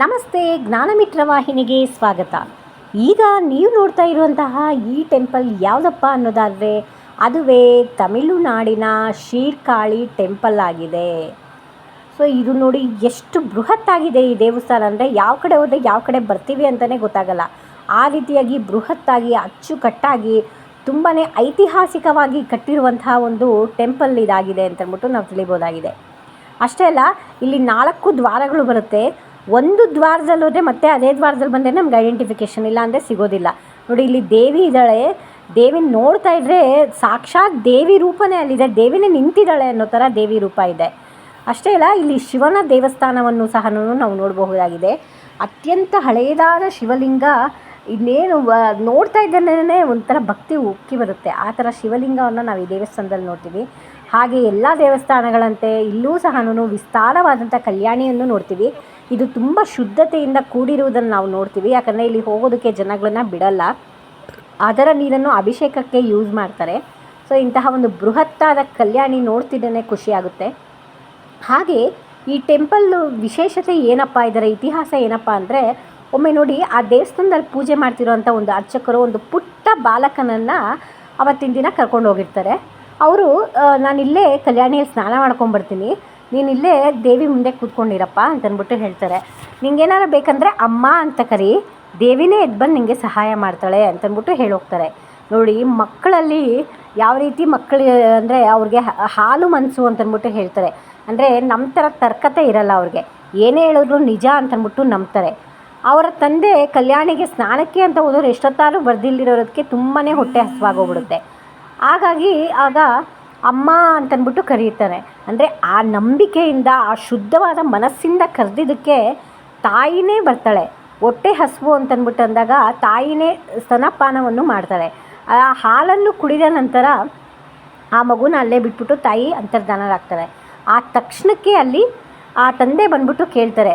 ನಮಸ್ತೆ ಜ್ಞಾನಮಿತ್ರ ವಾಹಿನಿಗೆ ಸ್ವಾಗತ. ಈಗ ನೀವು ನೋಡ್ತಾ ಇರುವಂತಹ ಈ ಟೆಂಪಲ್ ಯಾವುದಪ್ಪ ಅನ್ನೋದಾದರೆ, ಅದುವೇ ತಮಿಳುನಾಡಿನ ಶೀರ್ಕಾಳಿ ಟೆಂಪಲ್ ಆಗಿದೆ. ಸೊ, ಇದು ನೋಡಿ ಎಷ್ಟು ಬೃಹತ್ತಾಗಿದೆ ಈ ದೇವಸ್ಥಾನ ಅಂದರೆ ಯಾವ ಕಡೆ ಹೋದರೆ ಯಾವ ಕಡೆ ಬರ್ತೀವಿ ಅಂತಲೇ ಗೊತ್ತಾಗಲ್ಲ. ಆ ರೀತಿಯಾಗಿ ಬೃಹತ್ತಾಗಿ, ಅಚ್ಚುಕಟ್ಟಾಗಿ ತುಂಬಾ ಐತಿಹಾಸಿಕವಾಗಿ ಕಟ್ಟಿರುವಂತಹ ಒಂದು ಟೆಂಪಲ್ ಇದಾಗಿದೆ ಅಂತಂದ್ಬಿಟ್ಟು ನಾವು ತಿಳಿಬೋದಾಗಿದೆ. ಅಷ್ಟೇ ಅಲ್ಲ, ಇಲ್ಲಿ ನಾಲ್ಕು ದ್ವಾರಗಳು ಬರುತ್ತೆ. ಒಂದು ದ್ವಾರದಲ್ಲಿ ಹೋದರೆ ಮತ್ತೆ ಅದೇ ದ್ವಾರದಲ್ಲಿ ಬಂದರೆ ನಮ್ಗೆ ಐಡೆಂಟಿಫಿಕೇಷನ್ ಇಲ್ಲ ಅಂದರೆ ಸಿಗೋದಿಲ್ಲ. ನೋಡಿ, ಇಲ್ಲಿ ದೇವಿ ಇದ್ದಾಳೆ. ದೇವಿನ ನೋಡ್ತಾ ಇದ್ದರೆ ಸಾಕ್ಷಾತ್ ದೇವಿ ರೂಪನೇ ಅಲ್ಲಿದೆ. ದೇವಿನೇ ನಿಂತಿದ್ದಾಳೆ ಅನ್ನೋ ಥರ ದೇವಿ ರೂಪ ಇದೆ. ಅಷ್ಟೇ ಅಲ್ಲ, ಇಲ್ಲಿ ಶಿವನ ದೇವಸ್ಥಾನವನ್ನು ಸಹ ನಾವು ನೋಡಬಹುದಾಗಿದೆ. ಅತ್ಯಂತ ಹಳೆಯದಾದ ಶಿವಲಿಂಗ ಇನ್ನೇನು ನೋಡ್ತಾ ಇದ್ದಾನೆ ಒಂಥರ ಭಕ್ತಿ ಉಕ್ಕಿ ಬರುತ್ತೆ. ಆ ಥರ ಶಿವಲಿಂಗವನ್ನು ನಾವು ಈ ದೇವಸ್ಥಾನದಲ್ಲಿ ನೋಡ್ತೀವಿ. ಹಾಗೆ ಎಲ್ಲ ದೇವಸ್ಥಾನಗಳಂತೆ ಇಲ್ಲೂ ಸಹ ವಿಸ್ತಾರವಾದಂಥ ಕಲ್ಯಾಣಿಯನ್ನು ನೋಡ್ತೀವಿ. ಇದು ತುಂಬ ಶುದ್ಧತೆಯಿಂದ ಕೂಡಿರುವುದನ್ನು ನಾವು ನೋಡ್ತೀವಿ. ಯಾಕಂದರೆ ಇಲ್ಲಿ ಹೋಗೋದಕ್ಕೆ ಜನಗಳನ್ನ ಬಿಡಲ್ಲ. ಅದರ ನೀರನ್ನು ಅಭಿಷೇಕಕ್ಕೆ ಯೂಸ್ ಮಾಡ್ತಾರೆ. ಸೊ ಇಂತಹ ಒಂದು ಬೃಹತ್ತಾದ ಕಲ್ಯಾಣಿ ನೋಡ್ತಿದ್ದೇನೆ ಖುಷಿಯಾಗುತ್ತೆ ಹಾಗೆ ಈ ಟೆಂಪಲ್ಲು ವಿಶೇಷತೆ ಏನಪ್ಪ, ಇದರ ಇತಿಹಾಸ ಏನಪ್ಪ ಅಂದರೆ, ಒಮ್ಮೆ ನೋಡಿ ಆ ದೇವಸ್ಥಾನದಲ್ಲಿ ಪೂಜೆ ಮಾಡ್ತಿರೋಂಥ ಒಂದು ಅರ್ಚಕರು, ಒಂದು ಪುಟ್ಟ ಬಾಲಕನನ್ನು ಅವತ್ತಿನ ದಿನ ಕರ್ಕೊಂಡು ಹೋಗಿರ್ತಾರೆ. ಅವರು ನಾನಿಲ್ಲೇ ಕಲ್ಯಾಣಿಯಲ್ಲಿ ಸ್ನಾನ ಮಾಡ್ಕೊಂಬರ್ತೀನಿ ನೀನು ಇಲ್ಲೇ ದೇವಿ ಮುಂದೆ ಕೂತ್ಕೊಂಡಿರಪ್ಪ ಅಂತಂದ್ಬಿಟ್ಟು ಹೇಳ್ತಾರೆ. ನಿಂಗೇನಾರು ಬೇಕಂದರೆ ಅಮ್ಮ ಅಂತ ಕರಿ, ದೇವಿನೇ ಎದ್ದು ಬಂದು ನಿಮಗೆ ಸಹಾಯ ಮಾಡ್ತಾಳೆ ಅಂತಂದ್ಬಿಟ್ಟು ಹೇಳೋಗ್ತಾರೆ. ನೋಡಿ, ಮಕ್ಕಳಲ್ಲಿ ಯಾವ ರೀತಿ ಮಕ್ಕಳು ಅಂದರೆ ಅವ್ರಿಗೆ ಹಾಲು ಮನಸ್ಸು ಅಂತಂದ್ಬಿಟ್ಟು ಹೇಳ್ತಾರೆ. ಅಂದರೆ ನಮ್ಮ ಥರ ತರ್ಕತೆ ಇರಲ್ಲ ಅವ್ರಿಗೆ. ಏನೇ ಹೇಳಿದ್ರು ನಿಜ ಅಂತಂದ್ಬಿಟ್ಟು ನಂಬ್ತಾರೆ. ಅವರ ತಂದೆ ಕಲ್ಯಾಣಿಗೆ ಸ್ನಾನಕ್ಕೆ ಅಂತ ಹೋದವ್ರು ಎಷ್ಟೊತ್ತಾದ್ರೂ ಬರ್ದಿಲ್ದಿರೋದಕ್ಕೆ ತುಂಬಾ ಹೊಟ್ಟೆ ಹಸಿವಾಗೋಗ್ಬಿಡುತ್ತೆ. ಹಾಗಾಗಿ ಆಗ ಅಮ್ಮ ಅಂತಂದ್ಬಿಟ್ಟು ಕರೀತಾರೆ. ಅಂದರೆ ಆ ನಂಬಿಕೆಯಿಂದ, ಆ ಶುದ್ಧವಾದ ಮನಸ್ಸಿಂದ ಕರೆದಿದ್ದಕ್ಕೆ ತಾಯಿನೇ ಬರ್ತಾಳೆ. ಹೊಟ್ಟೆ ಹಸುವು ಅಂತಂದ್ಬಿಟ್ಟು ಅಂದಾಗ ತಾಯಿನೇ ಸ್ತನಪಾನವನ್ನು ಮಾಡ್ತಾಳೆ. ಆ ಹಾಲನ್ನು ಕುಡಿದ ನಂತರ ಆ ಮಗುನ ಅಲ್ಲೇ ಬಿಟ್ಬಿಟ್ಟು ತಾಯಿ ಅಂತರ್ಧಾನರಾಗ್ತಾರೆ ಆ ತಕ್ಷಣಕ್ಕೆ ಅಲ್ಲಿ ಆ ತಂದೆ ಬಂದ್ಬಿಟ್ಟು ಕೇಳ್ತಾರೆ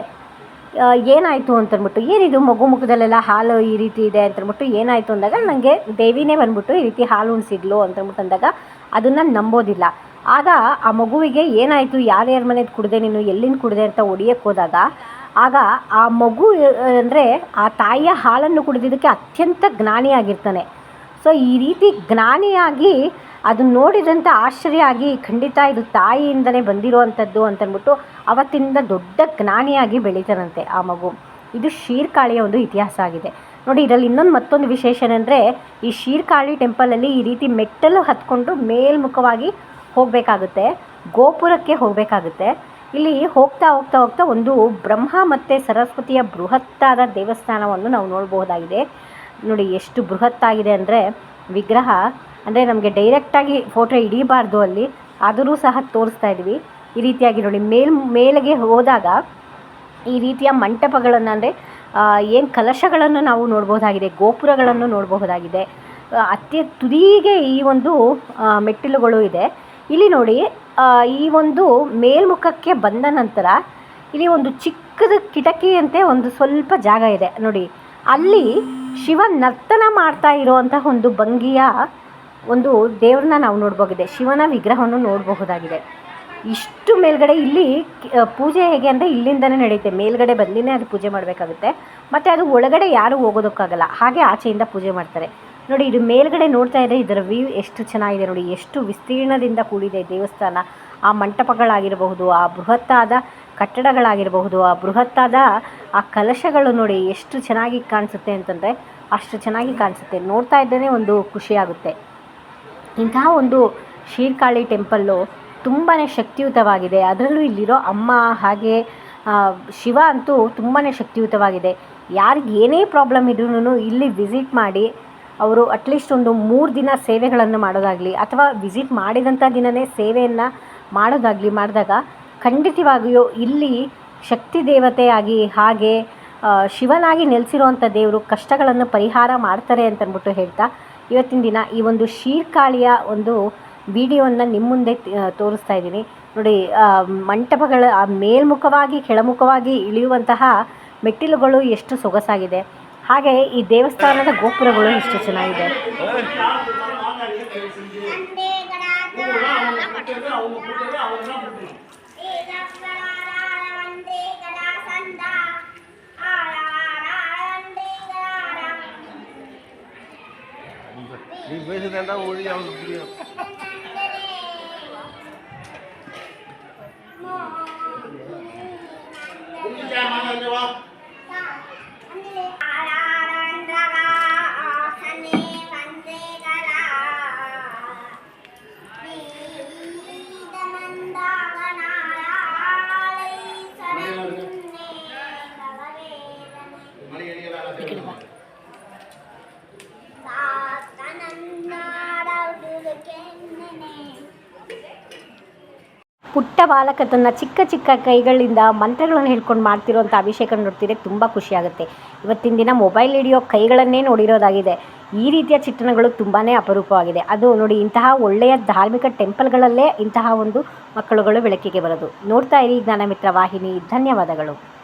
ಏನಾಯಿತು? ಅಂತಂದ್ಬಿಟ್ಟು ಏನಿದು ಮಗು ಮುಖದಲ್ಲೆಲ್ಲ ಹಾಲು ಈ ರೀತಿ ಇದೆ? ಅಂತಂದ್ಬಿಟ್ಟು ಏನಾಯಿತು? ಅಂದಾಗ ನನಗೆ ದೇವಿನೇ ಬಂದ್ಬಿಟ್ಟು ಈ ರೀತಿ ಹಾಲು ಉಣಿಸಿದ್ಲು ಅಂತಂದ್ಬಿಟ್ಟು ಅಂದಾಗ ಅದನ್ನು ನಂಬೋದಿಲ್ಲ. ಆಗ ಆ ಮಗುವಿಗೆ ಏನಾಯಿತು ಯಾರ್ಯಾರ ಮನೇದು ಕುಡಿದೆ ನೀನು, ಎಲ್ಲಿಂದ ಕುಡಿದೆ ಅಂತ ಹೊಡಿಯಕ್ಕೆ ಹೋದಾಗ, ಆಗ ಆ ಮಗು ಅಂದರೆ ಆ ತಾಯಿಯ ಹಾಲನ್ನು ಕುಡಿದಿದ್ದಕ್ಕೆ ಅತ್ಯಂತ ಜ್ಞಾನಿಯಾಗಿರ್ತಾನೆ ಸೊ ಈ ರೀತಿ ಜ್ಞಾನಿಯಾಗಿ ಅದನ್ನ ನೋಡಿದಂಥ ಆಶ್ಚರ್ಯ ಆಗಿ ಖಂಡಿತ ಇದು ತಾಯಿಯಿಂದಲೇ ಬಂದಿರುವಂಥದ್ದು ಅಂತಂದ್ಬಿಟ್ಟು ಅವತ್ತಿಂದ ದೊಡ್ಡ ಜ್ಞಾನಿಯಾಗಿ ಬೆಳೀತಾನಂತೆ ಆ ಮಗು. ಇದು ಶೀರ್ಕಾಳಿಯ ಒಂದು ಇತಿಹಾಸ ಆಗಿದೆ. ನೋಡಿ, ಇದರಲ್ಲಿ ಇನ್ನೊಂದು ಮತ್ತೊಂದು ವಿಶೇಷ ಏನಂದರೆ, ಈ ಶೀರ್ಕಾಳಿ ಟೆಂಪಲಲ್ಲಿ ಈ ರೀತಿ ಮೆಟ್ಟಲು ಹತ್ಕೊಂಡು ಮೇಲ್ಮುಖವಾಗಿ ಹೋಗಬೇಕಾಗುತ್ತೆ. ಗೋಪುರಕ್ಕೆ ಹೋಗಬೇಕಾಗುತ್ತೆ. ಇಲ್ಲಿ ಹೋಗ್ತಾ ಹೋಗ್ತಾ ಹೋಗ್ತಾ ಒಂದು ಬ್ರಹ್ಮ ಮತ್ತು ಸರಸ್ವತಿಯ ಬೃಹತ್ತಾದ ದೇವಸ್ಥಾನವನ್ನು ನಾವು ನೋಡಬಹುದಾಗಿದೆ. ನೋಡಿ, ಎಷ್ಟು ಬೃಹತ್ತಾಗಿದೆ ಅಂದರೆ, ವಿಗ್ರಹ, ಅಂದರೆ ನಮಗೆ ಡೈರೆಕ್ಟಾಗಿ ಫೋಟೋ ಹಿಡಿಬಾರ್ದು ಅಲ್ಲಿ. ಆದರೂ ಸಹ ತೋರಿಸ್ತಾ ಇದ್ವಿ. ಈ ರೀತಿಯಾಗಿ ನೋಡಿ, ಮೇಲ್, ಮೇಲೆಗೆ ಹೋದಾಗ ಈ ರೀತಿಯ ಮಂಟಪಗಳನ್ನು ಅಂದರೆ ಏನು ಕಲಶಗಳನ್ನು ನಾವು ನೋಡ್ಬೋದಾಗಿದೆ ಗೋಪುರಗಳನ್ನು ನೋಡಬಹುದಾಗಿದೆ. ಅತ್ಯ ತುದಿಗೆ ಈ ಒಂದು ಮೆಟ್ಟಿಲುಗಳು ಇದೆ. ಇಲ್ಲಿ ನೋಡಿ ಈ ಒಂದು ಮೇಲ್ಮುಖಕ್ಕೆ ಬಂದ ನಂತರ ಇಲ್ಲಿ ಒಂದು ಚಿಕ್ಕದ ಕಿಟಕಿಯಂತೆ ಒಂದು ಸ್ವಲ್ಪ ಜಾಗ ಇದೆ. ನೋಡಿ, ಅಲ್ಲಿ ಶಿವ ನರ್ತನ ಮಾಡ್ತಾ ಇರುವಂತಹ ಒಂದು ಭಂಗಿಯ ಒಂದು ದೇವ್ರನ್ನ ನಾವು ನೋಡಬಹುದಾಗಿದೆ ಶಿವನ ವಿಗ್ರಹವನ್ನು ನೋಡಬಹುದಾಗಿದೆ. ಇಷ್ಟು ಮೇಲ್ಗಡೆ ಇಲ್ಲಿ ಪೂಜೆ ಹೇಗೆ ಅಂದರೆ ಇಲ್ಲಿಂದನೇ ನಡೆಯುತ್ತೆ. ಮೇಲ್ಗಡೆ ಬಂದಿನೇ ಅದು ಪೂಜೆ ಮಾಡಬೇಕಾಗುತ್ತೆ. ಮತ್ತು ಅದು ಒಳಗಡೆ ಯಾರೂ ಹೋಗೋದಕ್ಕಾಗಲ್ಲ, ಹಾಗೆ ಆಚೆಯಿಂದ ಪೂಜೆ ಮಾಡ್ತಾರೆ. ನೋಡಿ, ಇದು ಮೇಲ್ಗಡೆ ನೋಡ್ತಾ ಇದ್ದರೆ ಇದರ ವ್ಯೂ ಎಷ್ಟು ಚೆನ್ನಾಗಿದೆ ನೋಡಿ. ಎಷ್ಟು ವಿಸ್ತೀರ್ಣದಿಂದ ಕೂಡಿದೆ ದೇವಸ್ಥಾನ. ಆ ಮಂಟಪಗಳಾಗಿರಬಹುದು, ಆ ಬೃಹತ್ತಾದ ಕಟ್ಟಡಗಳಾಗಿರಬಹುದು, ಆ ಬೃಹತ್ತಾದ, ಆ ಕಲಶಗಳು ನೋಡಿ ಎಷ್ಟು ಚೆನ್ನಾಗಿ ಕಾಣಿಸುತ್ತೆ ಅಂತಂದರೆ ಅಷ್ಟು ಚೆನ್ನಾಗಿ ಕಾಣಿಸುತ್ತೆ. ನೋಡ್ತಾ ಇದ್ದೇ ಒಂದು ಖುಷಿಯಾಗುತ್ತೆ. ಇಂತಹ ಒಂದು ಶೀರ್ಕಾಳಿ ಟೆಂಪಲ್ಲು ತುಂಬಾ ಶಕ್ತಿಯುತವಾಗಿದೆ. ಅದರಲ್ಲೂ ಇಲ್ಲಿರೋ ಅಮ್ಮ ಹಾಗೆ ಶಿವ ಅಂತೂ ತುಂಬಾ ಶಕ್ತಿಯುತವಾಗಿದೆ. ಯಾರಿಗೆ ಏನೇ ಪ್ರಾಬ್ಲಮ್ ಇದ್ರೂ ಇಲ್ಲಿ ವಿಸಿಟ್ ಮಾಡಿ, ಅವರು ಅಟ್ಲೀಸ್ಟ್ ಒಂದು ಮೂರು ದಿನ ಸೇವೆಗಳನ್ನು ಮಾಡೋದಾಗಲಿ ಅಥವಾ ವಿಸಿಟ್ ಮಾಡಿದಂಥ ದಿನವೇ ಸೇವೆಯನ್ನು ಮಾಡೋದಾಗಲಿ ಮಾಡಿದಾಗ ಖಂಡಿತವಾಗಿಯೂ ಇಲ್ಲಿ ಶಕ್ತಿ ದೇವತೆಯಾಗಿ ಹಾಗೆ ಶಿವನಾಗಿ ನೆಲೆಸಿರುವಂಥ ದೇವರು ಕಷ್ಟಗಳನ್ನು ಪರಿಹಾರ ಮಾಡ್ತಾರೆ ಅಂತಂದ್ಬಿಟ್ಟು ಹೇಳ್ತಾ, ಇವತ್ತಿನ ದಿನ ಈ ಒಂದು ಶೀರ್ಕಾಳಿಯ ಒಂದು ವಿಡಿಯೋವನ್ನು ನಿಮ್ಮ ಮುಂದೆ ತೋರಿಸ್ತಾ ಇದ್ದೀನಿ. ನೋಡಿ ಮಂಟಪಗಳ ಮೇಲ್ಮುಖವಾಗಿ, ಕೆಳಮುಖವಾಗಿ ಇಳಿಯುವಂತಹ ಮೆಟ್ಟಿಲುಗಳು ಎಷ್ಟು ಸೊಗಸಾಗಿದೆ. ಹಾಗೆ ಈ ದೇವಸ್ಥಾನದ ಗೋಪುರಗಳು ಎಷ್ಟು ಚೆನ್ನಾಗಿದೆ. ನೀ ಬೇಸಿದಂತ ಓಡಿ ಅವನು ಪುಟ್ಟ ಬಾಲಕ ತನ್ನ ಚಿಕ್ಕ ಚಿಕ್ಕ ಕೈಗಳಿಂದ ಮಂತ್ರಗಳನ್ನು ಹೇಳ್ಕೊಂಡು ಮಾಡ್ತಿರೋಂಥ ಅಭಿಷೇಕ ನೋಡ್ತಿದ್ರೆ ತುಂಬ ಖುಷಿಯಾಗುತ್ತೆ. ಇವತ್ತಿನ ದಿನ ಮೊಬೈಲ್ ಹಿಡಿಯೋ ಕೈಗಳನ್ನೇ ನೋಡಿರೋದಾಗಿದೆ. ಈ ರೀತಿಯ ಚಿತ್ರಣಗಳು ತುಂಬಾ ಅಪರೂಪವಾಗಿದೆ. ಅದು ನೋಡಿ, ಇಂತಹ ಒಳ್ಳೆಯ ಧಾರ್ಮಿಕ ಟೆಂಪಲ್ಗಳಲ್ಲೇ ಇಂತಹ ಒಂದು ಮಕ್ಕಳುಗಳು ಬೆಳಕಿಗೆ ಬರೋದು. ನೋಡ್ತಾ ಇರಿ ಜ್ಞಾನಮಿತ್ರ ವಾಹಿನಿ. ಧನ್ಯವಾದಗಳು.